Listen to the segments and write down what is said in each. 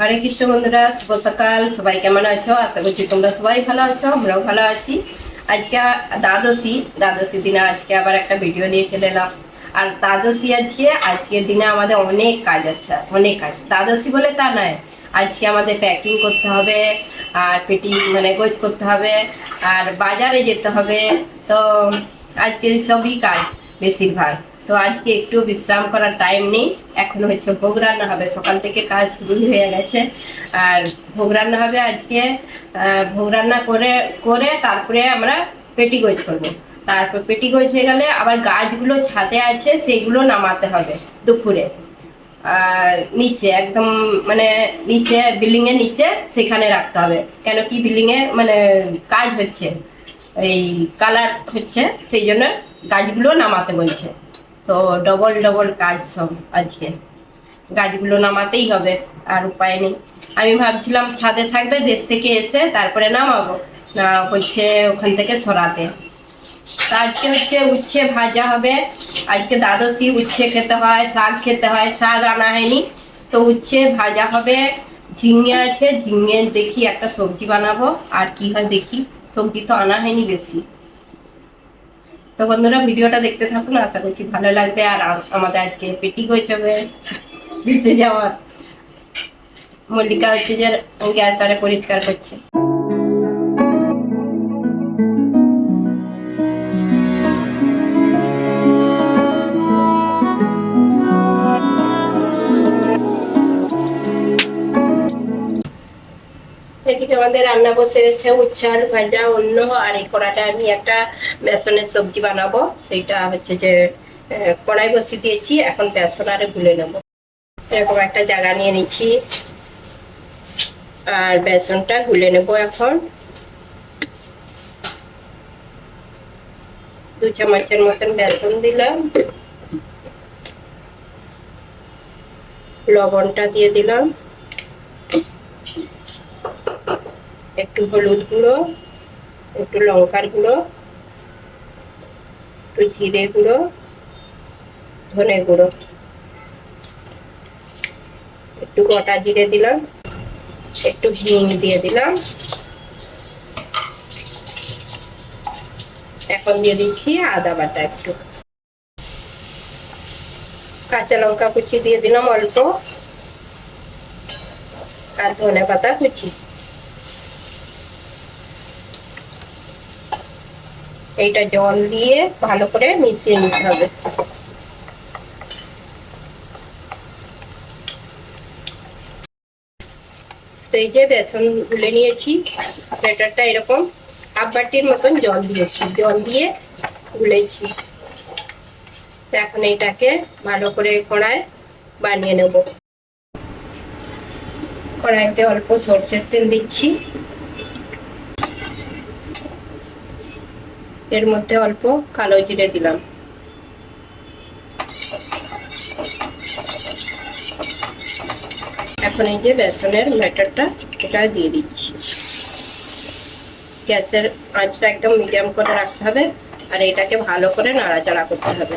হরে কৃষ্ণ বন্ধুরা, শুভ সকাল। সবাই কেমন আছো? আশা করছি তোমরা সবাই ভালো আছো, আমরাও ভালো আছি। আজকে দ্বাদশী দ্বাদশী দিনে আজকে আবার একটা ভিডিও নিয়ে চলে এলাম। আর দ্বাদশী আজকে আজকের দিনে আমাদের অনেক কাজ আছে, অনেক কাজ। দ্বাদশী বলে তা নয়, আজকে আমাদের প্যাকিং করতে হবে, আর পেটি মানে গোছ করতে হবে, আর বাজারে যেতে হবে। তো আজকে সবই কাজ, বেশিরভাগ। তো আজকে একটু বিশ্রাম করার টাইম নেই। এখন হচ্ছে ভোগ রান্না হবে। সকাল থেকে কাজ শুরু হয়ে গেছে। আর ভোগ রান্না হবে আজকে ভোগ রান্না করে করে তারপরে আমরা পেটি গোছ করব। তারপর পেটি গোছ হয়ে গেলে আবার গাছগুলো ছাদে আছে সেইগুলো নামাতে হবে দুপুরে। আর নিচে একদম মানে নিচে বিল্ডিং এর নিচে সেখানে রাখতে হবে। কেন কি বিল্ডিং এ মানে কাজ হচ্ছে। এই কালার হচ্ছে, সেই জন্য গাছগুলো নামাতে বলছে। তো ডবল ডবল কাজ সব আজকে। গাছগুলো নামাতেই হবে, আর উপায় নেই। আমি ভাবছিলাম ছাদে থাকবে, দেশ থেকে এসে তারপরে নামাবো। না, হচ্ছে ওখান থেকে সরাতে। আজকে হচ্ছে উচ্ছে ভাজা হবে। আজকে দ্বাদশী, উচ্ছে খেতে হয়, শাক খেতে হয়, শাক আনা হয়নি। তো উচ্ছে ভাজা হবে। ঝিঙে আছে, ঝিঙে দেখি একটা সবজি বানাবো। আর কি হয় দেখি। সবজি তো আনা হয়নি বেশি। তো বন্ধুরা, ভিডিওটা দেখতে থাকুন, আশা করছি ভালো লাগবে। আর আমাদের আজকে পেটি হয়েছে দিতে যাওয়ার। মল্লিকা হচ্ছে যে গ্যাস আরে পরিষ্কার করছে। আমাদের রান্না বসে গেছে উচ্ছে আলু ভাজা, অন্য আর এই কড়াটা আমি একটা বেসনের সবজি বানাবো। সেইটা হচ্ছে যে কড়াই বসিয়ে দিয়েছি, এখন বেসন আরে গুলে নেব। এরকম একটা জায়গা নিয়ে নিচ্ছি। আর বেসনটা গুলে নেব এখন। দু চামচের মতন বেসন দিলাম। লবণটা দিয়ে দিলাম। একটু হলুদ গুঁড়ো, একটু লঙ্কার গুঁড়ো, একটু জিরে গুঁড়ো, ধনে গুঁড়ো। একটু গোটা জিরে দিলাম, একটু হিং দিয়ে দিলাম। এখন দিয়ে দিচ্ছি আদা বাটা একটু। কাঁচা লঙ্কা কুচি দিয়ে দিলাম অল্প। আর ধনে পাতা কুচি। এইটা জল দিয়ে ভালো করে মিশিয়ে নিতে হবে। তো এই যে বেসন গুলে নিয়েছি, ব্যাটারটা এরকম হাফ বাটির মতন জল দিয়েছি, জল দিয়ে গুলেছি। এখন এইটাকে ভালো করে কড়ায় বানিয়ে নেব। কড়াইতে অল্প সর্ষের তেল দিচ্ছি। এর মধ্যে অল্প কালো জিরে দিলাম। এখন এই যে বেসনের ব্যাটারটা এটা দিয়ে দিচ্ছি। গ্যাসের আঁচটা একদম মিডিয়াম করে রাখতে হবে আর এটাকে ভালো করে নাড়াচাড়া করতে হবে।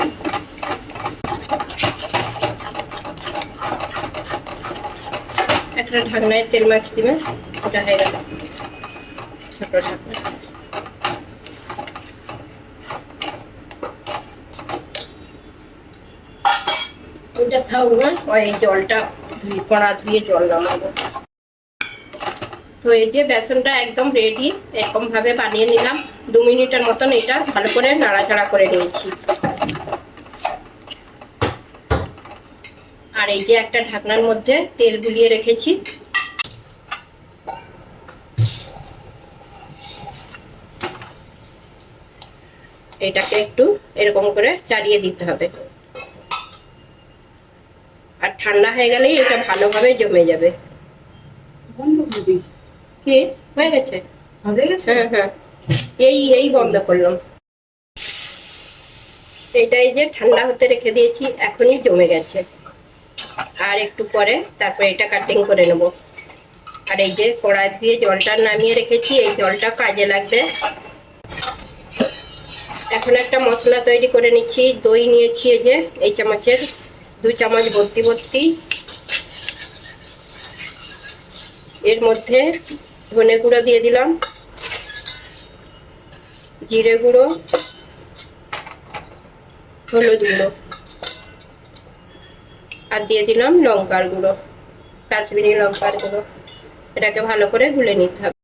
একটা ঢাকনায় তেল মাখিয়ে দিবে ওটা হয়ে গেল। ছোট ঢাকনা। ওইটা থাকবে ওই জলটা কড়া ধুয়ে জল নামাবো। তো এই যে বেসনটা একদম রেডি এরকম ভাবে বানিয়ে নিলাম। দু মিনিটের মতন এটা ভালো করে নাড়াচাড়া করে নিয়েছি। আর এই যে একটা ঢাকনার মধ্যে তেল গুলিয়ে রেখেছি। এটাকে একটু এরকম করে চাড়িয়ে দিতে হবে। ঠান্ডা হয়ে গেলেই এটা ভালোভাবে জমে যাবে। কি? হয়ে হয়ে গেছে? হ্যাঁ হ্যাঁ। এই এই বন্ধ করলাম। এটাই যে ঠান্ডা হতে রেখে দিয়েছি এখনই জমে গেছে। আর একটু পরে তারপরে এটা কাটিং করে নেব। আর এই যে কড়াই দিয়ে জলটা নামিয়ে রেখেছি এই জলটা কাজে লাগবে। এখন একটা মশলা তৈরি করে নিচ্ছি দই নিয়েছি এই যে এই চামচের। দু চামচ ভর্তি ভর্তি এর মধ্যে ধনে গুঁড়ো দিয়ে দিলাম। জিরে গুঁড়ো। হলুদ গুঁড়ো। আর দিয়ে দিলাম লঙ্কার গুঁড়ো। কাশ্মীরি লঙ্কার গুঁড়ো। এটাকে ভালো করে গুলে নিতে হবে।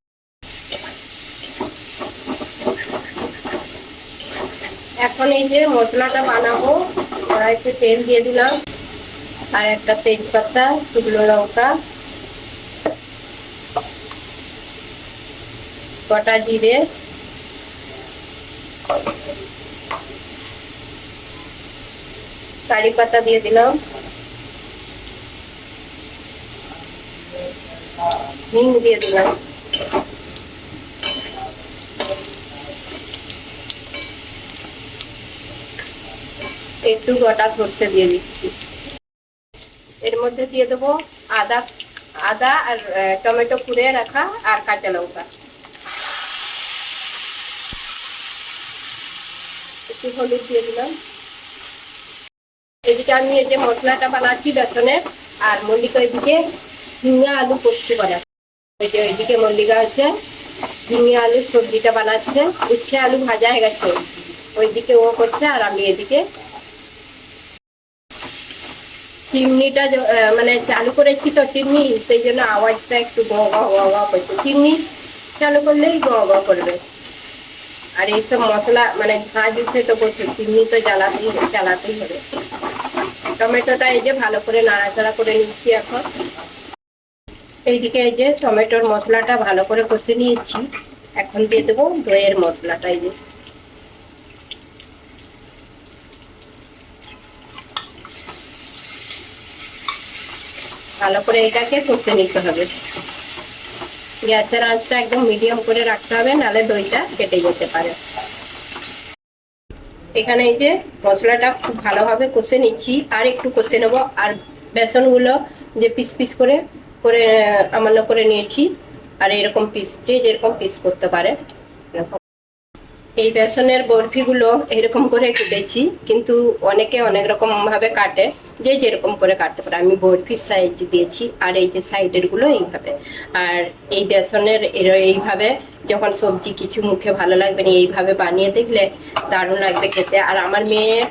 এখন এই যে মশলাটা বানাবো, কড়াইতে তেল দিয়ে দিলাম। আর একটা তেজপাতা, শুকনো লঙ্কা। কটা জিরে? কারি পাতা দিয়ে দিলাম। হিং দিয়ে দিলাম। একটু গোটা সর্ষে দিয়ে দিচ্ছি। এর মধ্যে দিয়ে দেবো আদা আদা আর টমেটো কুড়ে রাখা আর কাঁচা লঙ্কা। একটু হলুদ দিয়ে দিলাম। এদিকে আমি এই যে মশলাটা বানাচ্ছি বেসনের আর মল্লিকা এদিকে ঝিঙ্গা আলু পোস্ত বানাচ্ছি। ওই যে ওইদিকে মল্লিকা হচ্ছে ঝিঙ্গে আলুর সবজিটা বানাচ্ছে। উচ্ছে আলু ভাজা হয়ে গেছে। ওইদিকে ও করছে আর আমি এদিকে চিমনিটা মানে চালু করেছি তো চিমনি, সেই জন্য আওয়াজটা একটু গ গ করছে। চিমনি চালু করলেই গ গ করবে। আর এইসব মশলা মানে ঝাঁজ উঠে তো বলছে চিমনি তো জ্বালাতেই চালাতেই হবে। টমেটোটা এই যে ভালো করে নাড়াচাড়া করে নিচ্ছি এখন। এইদিকে এই যে টমেটোর মশলাটা ভালো করে কষে নিয়েছি। এখন দিয়ে দেবো দইয়ের মশলাটা এই যে। ভালো করে এটাকে কষে নিতে হবে। গ্যাসের আঁচটা একদম মিডিয়াম করে রাখতে হবে নাহলে দইটা কেটে যেতে পারে। এখানে এই যে মশলাটা খুব ভালোভাবে কষে নিচ্ছি, আর একটু কষে নেব। আর বেসনগুলো যে পিস পিস করে করে আমান্য করে নিয়েছি, আর এরকম পিস যে যেরকম পিস করতে পারে, এরকম। এই বেসনের বরফিগুলো এরকম করে কেটেছি, কিন্তু অনেকে অনেক রকম ভাবে কাটে, যে যেরকম করে কাটতে পারে। আমি বরফির সাইজ দিয়েছি আর এই যে সাইডেরগুলো এইভাবে। আর এই বেসনের এর- এইভাবে যখন সবজি কিছু মুখে ভালো লাগবে না, এইভাবে বানিয়ে দেখলে দারুণ লাগবে খেতে। আর আমার মেয়ের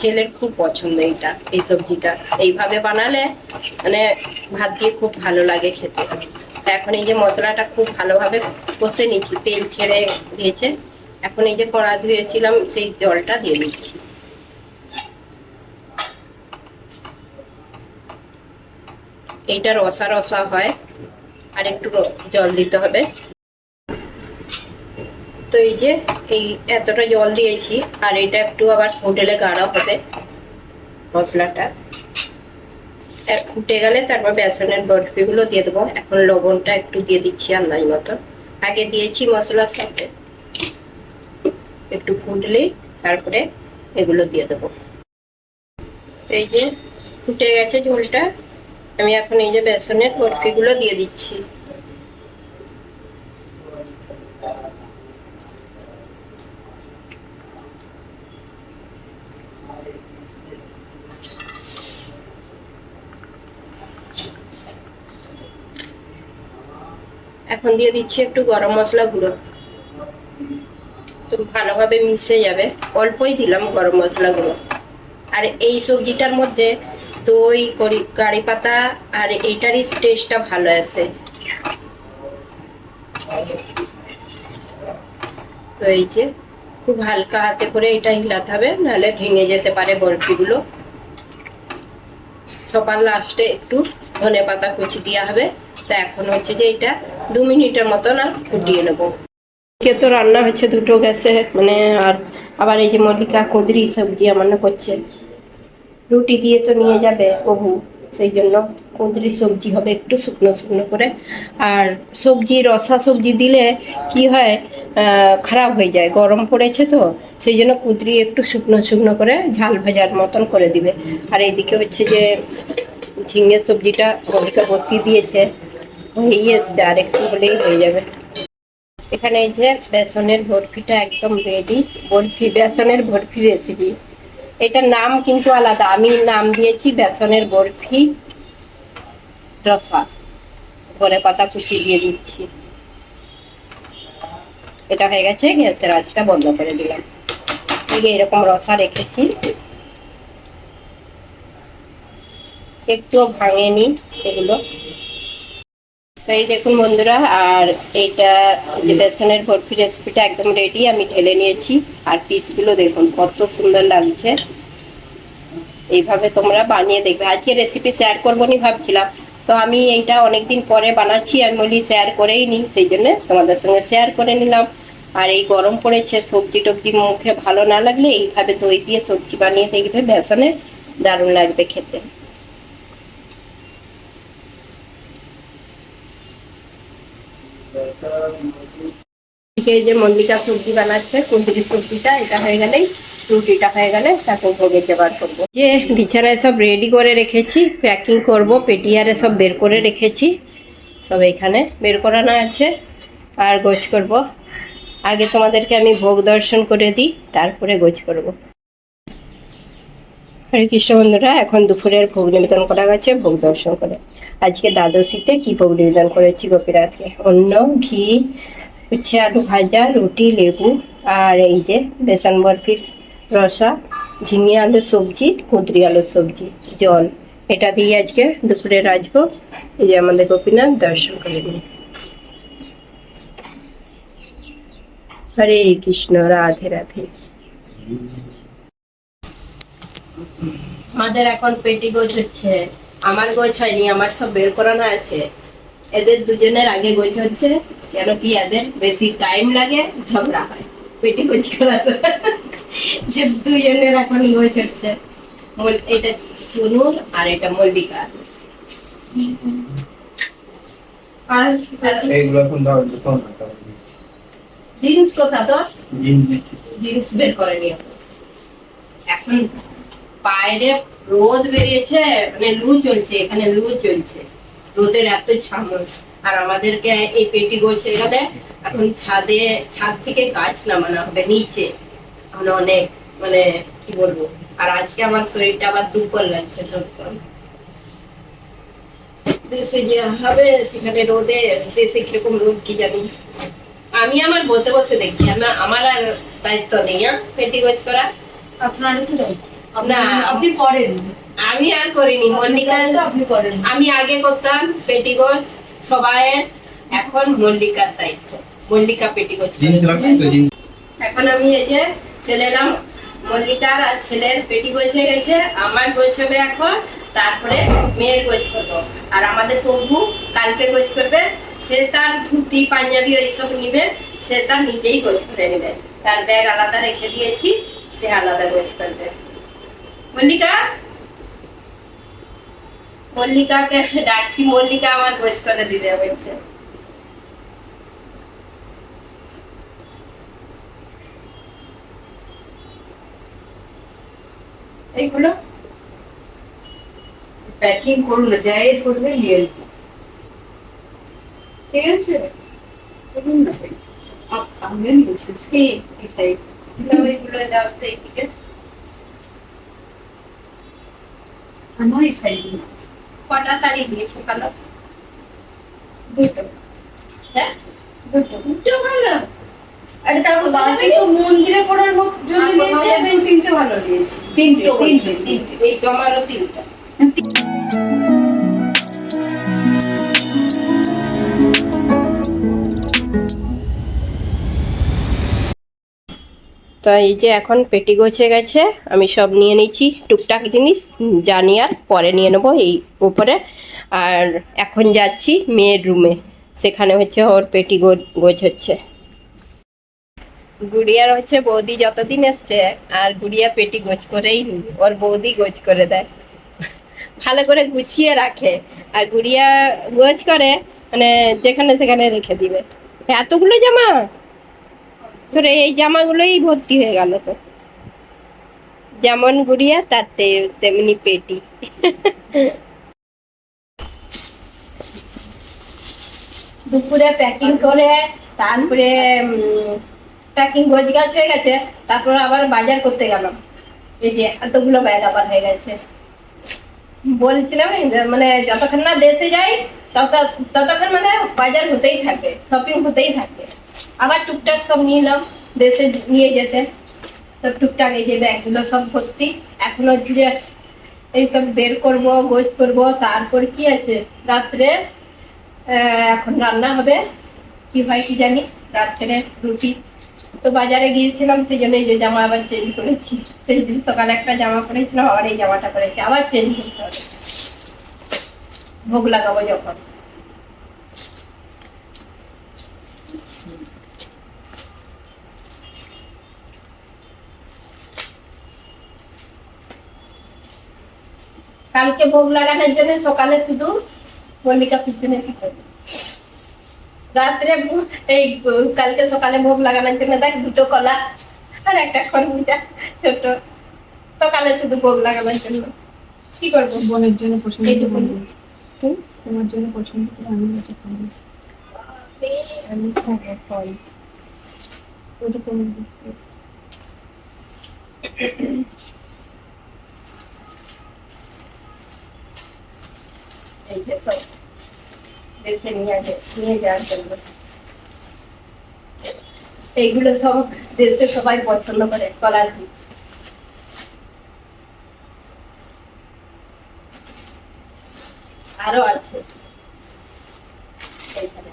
ছেলের খুব পছন্দ এইটা, এই সবজিটা। এইভাবে বানালে মানে ভাত দিয়ে খুব ভালো লাগে খেতে। এখন এই যে মশলাটা খুব ভালোভাবে কষে নিচ্ছি তেল ছেড়ে দিয়েছে। এখন এই যে কড়া ধুয়েছিলাম, সেই জলটা দিয়ে দিচ্ছি। এইটা রসা রসা হয়, আর একটু জল দিতে হবে। তো এই যে এই এতটা জল দিয়েছি, আর এটা একটু আবার হোটেলে গাঢ় হবে মশলাটা। ফুটে গেলে তারপর বেসনের বরফিগুলো দিয়ে দেবো। এখন লবণটা একটু দিয়ে দিচ্ছি আন্দাজ মতো আগে দিয়েছি মশলার সাথে। একটু ফুটলেই তারপরে এগুলো দিয়ে দেবো। এই যে ফুটে গেছে ঝোলটা, আমি এখন এই যে বেসনের বরফিগুলো দিয়ে দিচ্ছি। এখন দিয়ে দিচ্ছি একটু গরম মশলা গুঁড়ো ভালোভাবে মিশে যাবে, অল্পই দিলাম গরম মশলা গুঁড়ো আর এই সবজিটার মধ্যে দই, করি, কারি পাতা আর এইটারই টেস্টটা ভালো আছে। তো এই যে, খুব হালকা হাতে করে এটা হিলাতে হবে, নাহলে ভেঙে যেতে পারে বরফিগুলো। সবার লাস্টে একটু ধনে পাতা কুচি দেওয়া হবে। তো এখন হচ্ছে যে এটা দু মিনিটের মতো না ফুটিয়ে নেব। কে তো রান্না হচ্ছে দুটো গ্যাসে মানে আর আবার এই যে মল্লিকা কুঁদরি সবজি আমার না করছে। রুটি দিয়ে তো নিয়ে যাবে প্রভু, সেই জন্য কুঁদরি সবজি হবে একটু শুকনো শুকনো করে। আর সবজি, রসা সবজি দিলে কি হয় খারাপ হয়ে যায়, গরম পড়েছে তো, সেই জন্য কুঁদরি একটু শুকনো শুকনো করে ঝাল ভাজার মতন করে দিবে। আর এইদিকে হচ্ছে যে ঝিঙে সবজিটা মল্লিকা বসিয়ে দিয়েছে, হয়েই এসছে, আর একটু হলেই হয়ে যাবে। এখানে এই যে বেসনের বরফিটা একদম রেডি বরফি বেসনের বরফি রেসিপি এটার নাম কিন্তু আলাদা। আমি নাম দিয়েছি বেসনের বরফি রসা ধনে পাতা কুচি দিয়ে দিচ্ছি। এটা হয়ে গেছে, গ্যাসের আঁচটা বন্ধ করে দিলাম। এই এরকম রসা রেখেছি। একটুও ভাঙেনি এগুলো। তো এই দেখুন বন্ধুরা আর এইটা যে বেসনের বরফি রেসিপিটা একদম রেডি আমি ঢেলে নিয়েছি। আর পিসগুলো দেখুন কত সুন্দর লাগছে। এইভাবে তোমরা বানিয়ে দেখবে। আজকে রেসিপি শেয়ার করব নি ভাবছিলাম। তো আমি এইটা অনেকদিন পরে বানাচ্ছি আর বলি শেয়ার করেই নি সেই জন্য তোমাদের সঙ্গে শেয়ার করে নিলাম। আর এই গরম পড়েছে সবজি টবজি মুখে ভালো না লাগলে এইভাবে দই দিয়ে সবজি বানিয়ে দেখবে বেসনে দারুণ লাগবে খেতে। এই যে মল্লিকা সবজি বানাচ্ছে কুন্দরি সবজিটা, এটা হয়ে গেলেই রুটিটা হয়ে গেলে তারপর ভোগে জোগাড় করব। যে বিছানায় সব রেডি করে রেখেছি প্যাকিং করব, পেটিয়ারে সব বের করে রেখেছি, সব এখানে বের করানো আছে, আর গোছ করব। আগে তোমাদেরকে আমি ভোগ দর্শন করে দিই, তারপরে গোছ করব। হরে কৃষ্ণ বন্ধুরা, এখন দুপুরের ভোগ নিবেদন করা গেছে ভোগ দর্শন করে। আজকে দ্বাদশীতে কি ভোগ নিবেদন করেছি গোপীনাথকে? অন্ন, ঘি, উচ্ছে, আলু ভাজা, রুটি, লেবু আর এই যে বেসন বরফির রসা, ঝিঙে আলু সবজি, কুঁদরি আলুর সবজি, জল। এটা দিয়ে আজকে দুপুরে রাজবো এই যে আমাদের গোপীনাথ দর্শন করে নিই হরে কৃষ্ণ, রাধে রাধে। আমাদের এখন পেটি গোছ হচ্ছে আমার গোছ হয়নি আমার সব বের করানো আছে। এদের দুজনের আগে গোছ হচ্ছে কেন কি এদের বেশি টাইম লাগে ঝগড়া হয়। পেটি গোছ করা যে দুজনের এখন গোছ হচ্ছে। এটা সুনুর আর এটা মল্লিকা। আর আর এইগুলো এখন দাও জিন্স কোথা তো জিনিস। জিন্স বের করে নিও এখন বাইরে রোদ বেরিয়েছে মানে লু চলছে এখানে লু চলছে। রোদের এত ঝামস আর আমাদেরকে এই পেটি গোছে গেলে এখন ছাদে ছাদ থেকে গাছ নামানো হবে নিচে। মানে অনেক মানে কি বলব? আর আজকে আমার শরীরটা আবার দুর্বল লাগছে দেশে যে হবে সেখানে রোদে দেশে কীরকম রোদ কি জানি। আমি আমার বসে বসে দেখছি আমার আমার আর দায়িত্ব নেই হ্যাঁ? পেটি গোছ করা আপনারও তো দায়িত্ব। না। আপনি করেন। আমি আর করিনি মল্লিকা আপনি করেন। আমি আগে করতাম পেটিগোছ সবাইয়ের এখন মল্লিকার দায়িত্ব। মল্লিকা পেটিগোছ করে। এখন আমি এই যে চলে এলাম মল্লিকার আর ছেলের পেটি গোছ হয়ে গেছে আমার গোছ হবে এখন তারপরে মেয়ের গোছ করব। আর আমাদের প্রভু কালকে গোছ করবে সে তার ধুতি পাঞ্জাবি ওইসব নিবে সে তার নিজেই গোছ করে নেবে। তার ব্যাগ আলাদা রেখে দিয়েছি সে আলাদা গোছ করবে। মল্লিকা? মল্লিকাকে ডাকছি মল্লিকা আমার গোছ করে দিবে বলছে। এইগুলো প্যাকিং করুন না যাই করবে নিয়ে আসব। ঠিক আছে? করুন না। packing। আ- আমিও নিয়েছি। কি এই সাইড দাও এইগুলো দাও তো এইদিকে। আমার এই সাইড কটা শাড়ি দিয়েছ কালো দুটো হ্যাঁ দুটো দুটো ভালো আরে তারপর বাকি তো মন্দিরে পড়ার মত জন্য নিয়েছি আমি তিনটে ভালো নিয়েছি তিনটে তিনটে তিনটে এই তো আমারও তিনটা তো এই যে এখন পেটি গোছে গেছে, আমি সব নিয়ে নিচ্ছি টুকটাক জিনিস জানি আর পরে নিয়ে নেব এই উপরে। আর এখন যাচ্ছি মেয়ের রুমে, সেখানে হচ্ছে ওর পেটি গোছ হচ্ছে গুড়িয়ার হচ্ছে বৌদি যতদিন এসছে, আর গুড়িয়া পেটি গোছ করেই ওর বৌদি গোছ করে দেয়। ভালো করে গুছিয়ে রাখে, আর গুড়িয়া গোছ করে মানে যেখানে সেখানে রেখে দিবে। এতগুলো জামা? তোর এই জামাগুলোই ভর্তি হয়ে গেল তো। যেমন গুড়িয়া, তার তেমনি পেটি। দুপুরে প্যাকিং করে, তারপরে প্যাকিং গোছ গাছ হয়ে গেছে, তারপর আবার বাজার করতে গেলাম। এই যে এতগুলো ব্যাগ আবার হয়ে গেছে। বলছিলাম মানে যতক্ষণ না দেশে যাই, তত- ততক্ষণ মানে বাজার হতেই থাকে শপিং হতেই থাকে। আবার টুকটাক সব নিলাম দেশে নিয়ে যেতে। সব টুকটাক এই যে ব্যাগগুলো সব ভর্তি, এখন হচ্ছে যে এইসব বের করব, গোছ করব, তারপর কি আছে? রাত্রে এখন রান্না হবে। কি হয় কি জানি, রাত্রে রুটি। তো বাজারে গিয়েছিলাম, সেই জন্য এই যে জামা আবার চেঞ্জ করেছি। সেই দিন সকালে একটা জামা পরেছিলাম, আবার এই জামাটা পরেছি। আবার চেঞ্জ করতে হবে। ভোগ লাগাবো যখন। কালকে ভোগ লাগানোর জন্য সকালে শুধু মল্লিকা পিছনে রাত্রে এই কালকে সকালে ভোগ লাগানোর জন্য দেখ দুটো কলা আর একটা খরবুজা ছোট। সকালে শুধু ভোগ লাগানোর জন্য। কি করব? বোনের জন্য পছন্দ। তোমার জন্য পছন্দ করে আমি ফল আমি খাব ফল ওটা তোমার দিকে। এই যে সব দেশে নিয়ে নিয়ে যাওয়ার জন্য এইগুলো সব দেশে সবাই পছন্দ করে কলা চিপস আরও আছে। এইখানে,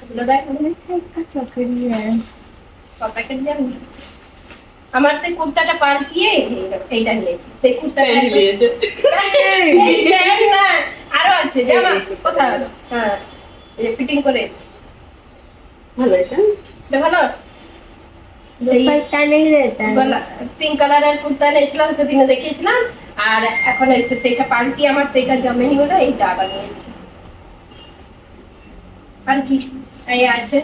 এগুলো দেখ। আমার সেই কুর্তাটা এইটা সেই নিয়েছে। আরও আছে জামা কোথায় আছে? হ্যাঁ ফিটিং করে। ভালো আছে? ভালো? কুর্তা নিয়েছিলাম সেদিনে দেখিয়েছিলাম। আর এখন হচ্ছে সেটা পাল্টি আমার সেটা জমেনি বলে এইটা আবার নিয়েছি। আর কি? আছে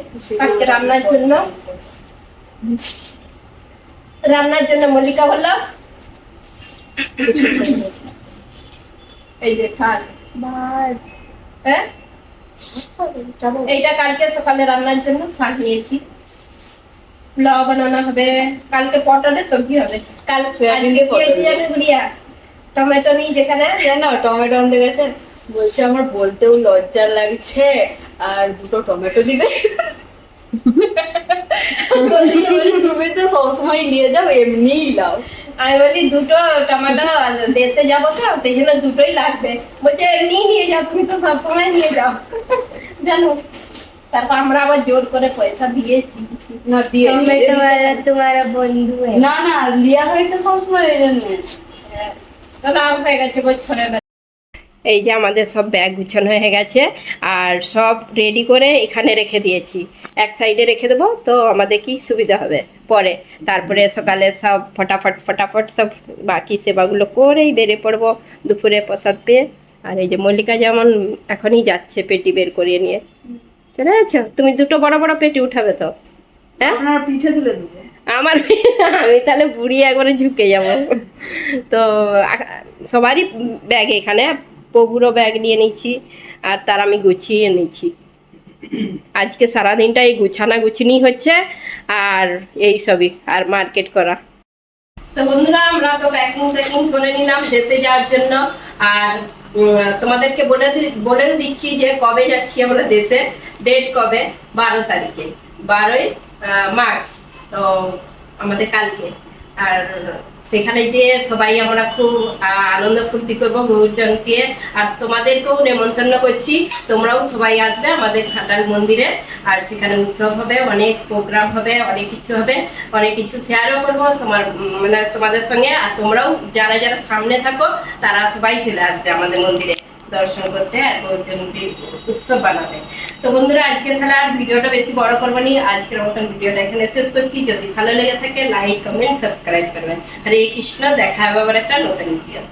রান্নার জন্য। রান্নার জন্য মল্লিকা বললাম এই যে শাক হ্যাঁ? এইটা কালকে সকালে রান্নার জন্য শাক নিয়েছি। পোলাও বানানো হবে। কালকে পটলের সবজি হবে। কাল সয়াবিন দিয়ে পটল জানো গুড়িয়া। টমেটো নিয়ে যেখানে। জানো টমেটো আনতে গেছে? বলছে আমার বলতেও লজ্জা লাগছে। আর দুটো টমেটো দিবে। তুমি তো সবসময় নিয়ে যাও এমনিই লাও। আমি বলি দুটো টমেটো দেখতে যাব তো সেই জন্য দুটোই লাগবে। বলছে এমনি নিয়ে যাও তুমি তো সবসময় নিয়ে যাও। জানো তারপর আমরা আবার জোর করে পয়সা দিয়েছি। না তোমার বন্ধু না না লিয়া হয় হ্যাঁ, তো সবসময় ওই জন্য। হয়ে গেছে বছরে এই যে আমাদের সব ব্যাগ গুছানো হয়ে গেছে আর সব রেডি করে এখানে রেখে দিয়েছি। এক সাইডে রেখে দেবো তো আমাদের কি সুবিধা হবে পরে। তারপরে সকালে সব ফটাফট ফটাফট সব বাকি সেবাগুলো করেই বেরিয়ে পড়ব দুপুরে প্রসাদ পেয়ে। আর এই যে মল্লিকা যেমন এখনই যাচ্ছে পেটি বের করিয়ে নিয়ে। চলে যাচ্ছ তুমি দুটো বড় বড় পেটি উঠাবে তো। হ্যাঁ? পিঠে তুলে দেবো। আমার আমি তাহলে বুড়ি একবারে ঝুঁকে যাব। তো সবারই ব্যাগ এখানে পগুরো ব্যাগ নিয়ে নিচ্ছি আর তার আমি গুছিয়ে নিচ্ছি আজকে সারাদিনটা এই গুছানা গুছিনি হচ্ছে, আর এই সবই, আর মার্কেট করা। তো বন্ধুরা, আমরা তো প্যাকিং ট্যাকিং করে নিলাম যেতে যাওয়ার জন্য, আর তোমাদেরকে বলে বলেও দিচ্ছি যে কবে যাচ্ছি আমরা দেশে ডেট কবে? বারো তারিখে। বারোই মার্চ, তো আমাদের কালকে। আর সেখানে যে সবাই আমরা খুব আনন্দ ফুর্তি করব গৌরজনকে আর তোমাদেরকেও নেমন্তন্ন করছি। তোমরাও সবাই আসবে আমাদের খাটাল মন্দিরে। আর সেখানে উৎসব হবে, অনেক প্রোগ্রাম হবে, অনেক কিছু হবে। অনেক কিছু শেয়ারও করব তোমার মানে তোমাদের সঙ্গে। আর তোমরাও যারা যারা সামনে থাকো, তারা সবাই চলে আসবে আমাদের মন্দিরে। দর্শন করতে আর গৌরজয়ন্তী উৎসব বানাতে। তো বন্ধুরা, আজকে তাহলে আর ভিডিওটা বেশি বড় করব নি। আজকের মতন ভিডিওটা এখানে শেষ করছি। যদি ভালো লেগে থাকে লাইক কমেন্ট সাবস্ক্রাইব করবেন। হরে কৃষ্ণ, দেখা হবে আবার একটা নতুন ভিডিও